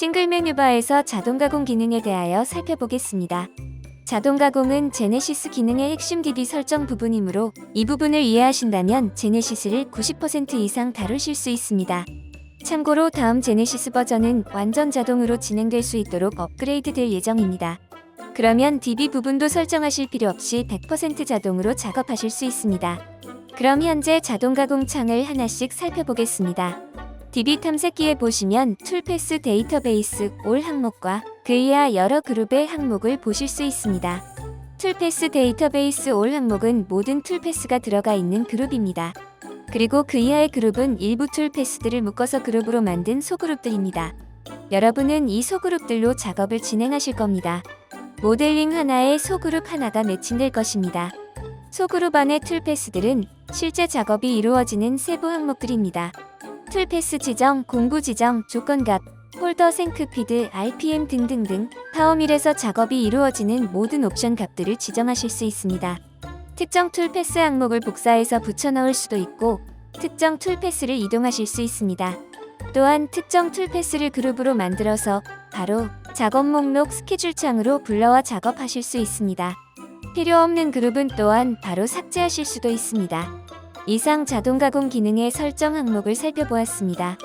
싱글 메뉴바에서 자동 가공 기능에 대하여 살펴보겠습니다. 자동 가공은 제네시스 기능의 핵심 DB 설정 부분이므로 이 부분을 이해하신다면 제네시스를 90% 이상 다루실 수 있습니다. 참고로 다음 제네시스 버전은 완전 자동으로 진행될 수 있도록 업그레이드 될 예정입니다. 그러면 DB 부분도 설정하실 필요 없이 100% 자동으로 작업하실 수 있습니다. 그럼 현재 자동 가공 창을 하나씩 살펴보겠습니다. DB 탐색기에 보시면 툴패스 데이터베이스 올 항목과 그 이하 여러 그룹의 항목을 보실 수 있습니다. 툴패스 데이터베이스 올 항목은 모든 툴패스가 들어가 있는 그룹입니다. 그리고 그 이하의 그룹은 일부 툴패스들을 묶어서 그룹으로 만든 소그룹들입니다. 여러분은 이 소그룹들로 작업을 진행하실 겁니다. 모델링 하나에 소그룹 하나가 매칭될 것입니다. 소그룹 안의 툴패스들은 실제 작업이 이루어지는 세부 항목들입니다. 툴패스 지정, 공구 지정, 조건값, 폴더 생크피드, RPM 등등등 파워밀에서 작업이 이루어지는 모든 옵션 값들을 지정하실 수 있습니다. 특정 툴패스 항목을 복사해서 붙여넣을 수도 있고 특정 툴패스를 이동하실 수 있습니다. 또한 특정 툴패스를 그룹으로 만들어서 바로 작업 목록 스케줄 창으로 불러와 작업하실 수 있습니다. 필요 없는 그룹은 또한 바로 삭제하실 수도 있습니다. 이상 자동 가공 기능의 설정 항목을 살펴보았습니다.